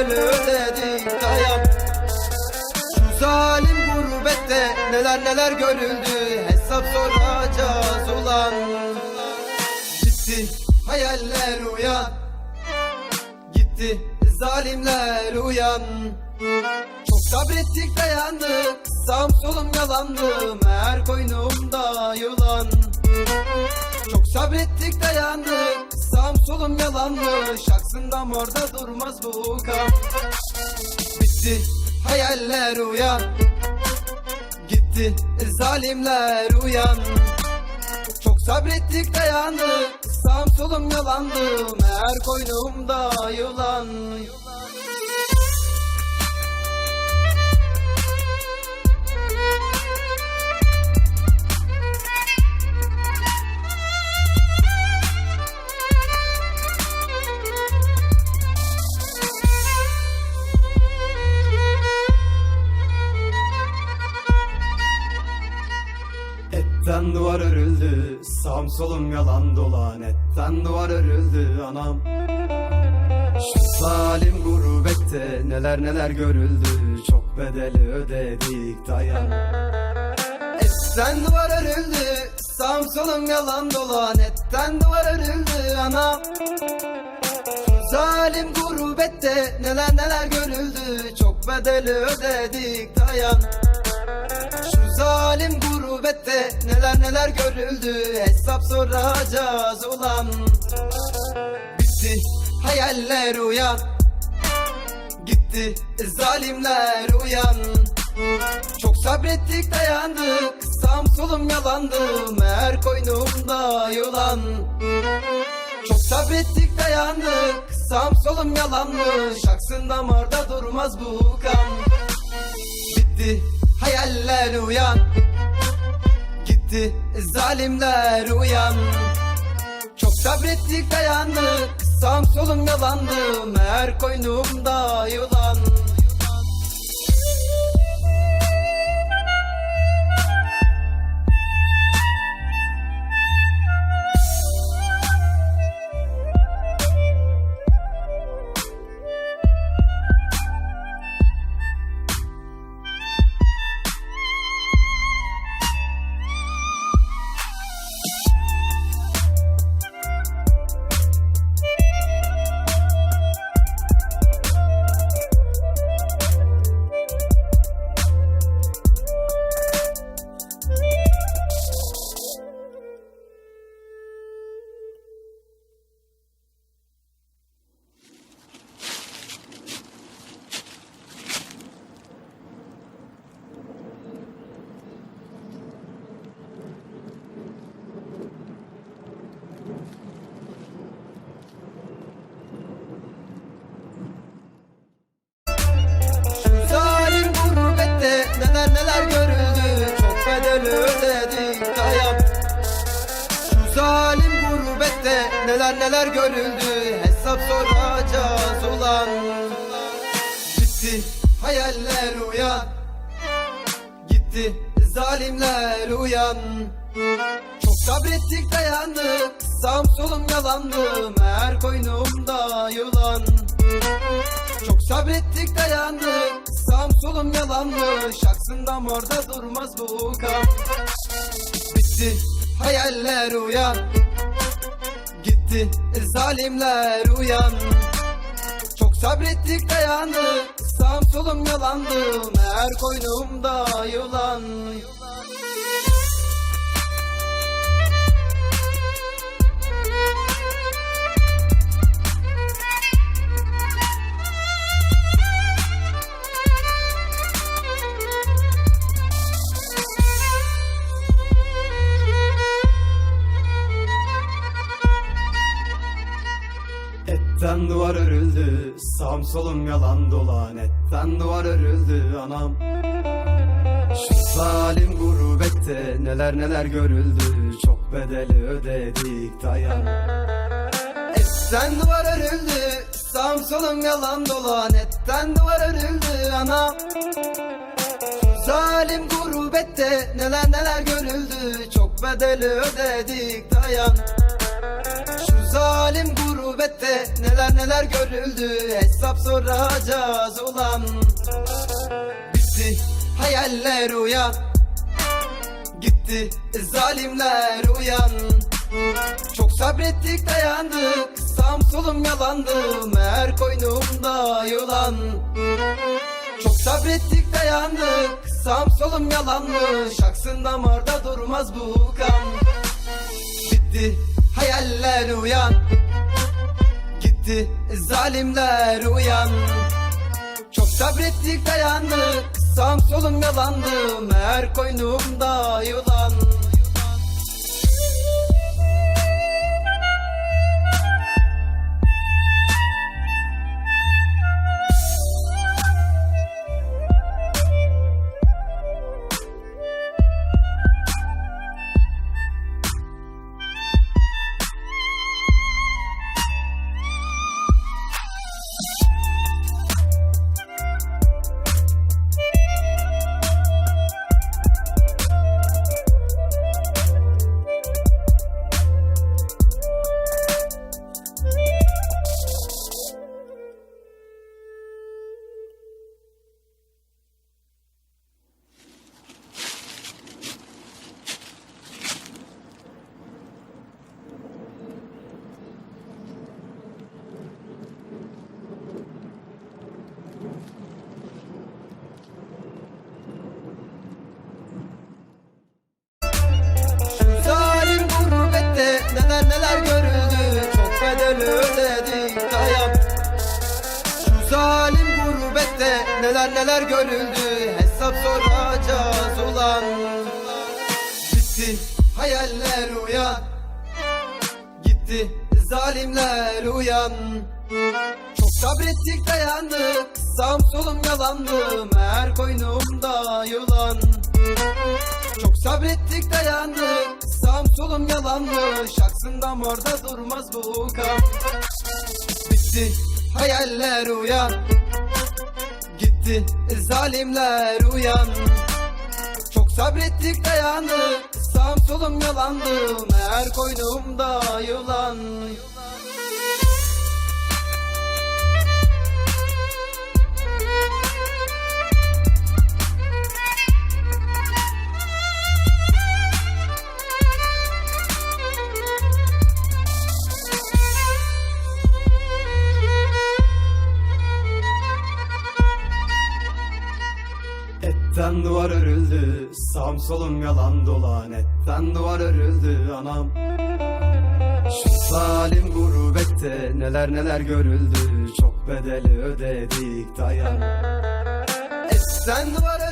bedeli ödedik dayan Şu zalim gurbette neler neler görüldü Hesap soracağız ulan. Gitti hayaller uyan Gitti zalimler uyan. Çok sabrettik dayandık Sağım solum yalandı Meğer koynumda yılan. Çok sabrettik dayandık Solum yalanmış. Aksından orada durmaz bu kan. Bitti hayaller uyan. Gitti zalimler uyan. Çok sabrettik dayandık. Sağım solum yalandı. Meğer koynumda yılan. Etten solum yalan dolan Etten duvar örüldü anam. Şu zalim gurbette Neler neler görüldü Çok bedeli ödedik dayan. Etten duvar örüldü Sağım solum yalan dolan Etten duvar örüldü anam. Zalim gurbette Neler neler görüldü Çok bedeli ödedik dayan şu zalim gurbette neler neler görüldü. Hesap soracağız ulan. Bitti hayaller uyan. Gitti zalimler uyan. Çok sabrettik dayandık. Sağım solum yalandı. Meğer koynumda yılan. Çok sabrettik dayandık. Sağım solum yalanmış Aksın damarda durmaz bu kan. Bitti hayaller uyan. Gitti zalimler uyan. Çok sabrettik dayandık Sağım solum yalandı. Meğer koynumda yılan neler neler görüldü Hesap soracağız ulan. Gitti hayaller uyan. Gitti zalimler uyan. Çok sabrettik dayandık. Sağım solum yalandı. Meğer koynumda yılan. Çok sabrettik dayandık. Sağım solum yalanmış Aksından orada durmaz bu kan. Bitti hayaller uyan Gitti zalimler uyan Çok sabrettik dayandık Sağım solum yalandı. Meğer koynumda yılan Sağım solum yalan dolan Etten duvar örüldü anam. Şu zalim gurbette Neler neler görüldü Çok bedeli ödedik dayan. Etten duvar örüldü Sağım solum yalan dolan Etten duvar örüldü anam. Zalim gurbette neler neler görüldü Çok bedeli ödedik dayan zalim gurbette neler neler görüldü Hesap soracağız ulan. Bitti hayaller uyan Gitti zalimler uyan. Çok sabrettik dayandık Sağım solum yalandı Meğer koynumda yılan. Çok sabrettik dayandık Sağım solum yalanmış Aksın damarda durmaz bu kan. Bitti hayaller uyan. Gitti zalimler uyan. Çok sabrettik dayandık Sağım solum yalandı. Meğer koynumda yılan neler neler görüldü Hesap soracağız ulan. Bitti hayaller uyan. Gitti zalimler uyan. Çok sabrettik dayandık. Sağım solum yalandı Meğer koynumda yılan. Çok sabrettik dayandık. Sağım solum yalanmış Aksın damarda durmaz bu kan. Bitti hayaller uyan Gitti zalimler uyan Çok sabrettik dayandık Sağım solum yalandı. Meğer koynumda yılan Sağım solum yalan dolan Etten duvar örüldü anam. Şu zalim gurbette Neler neler görüldü Çok bedeli ödedik dayan. Etten duvar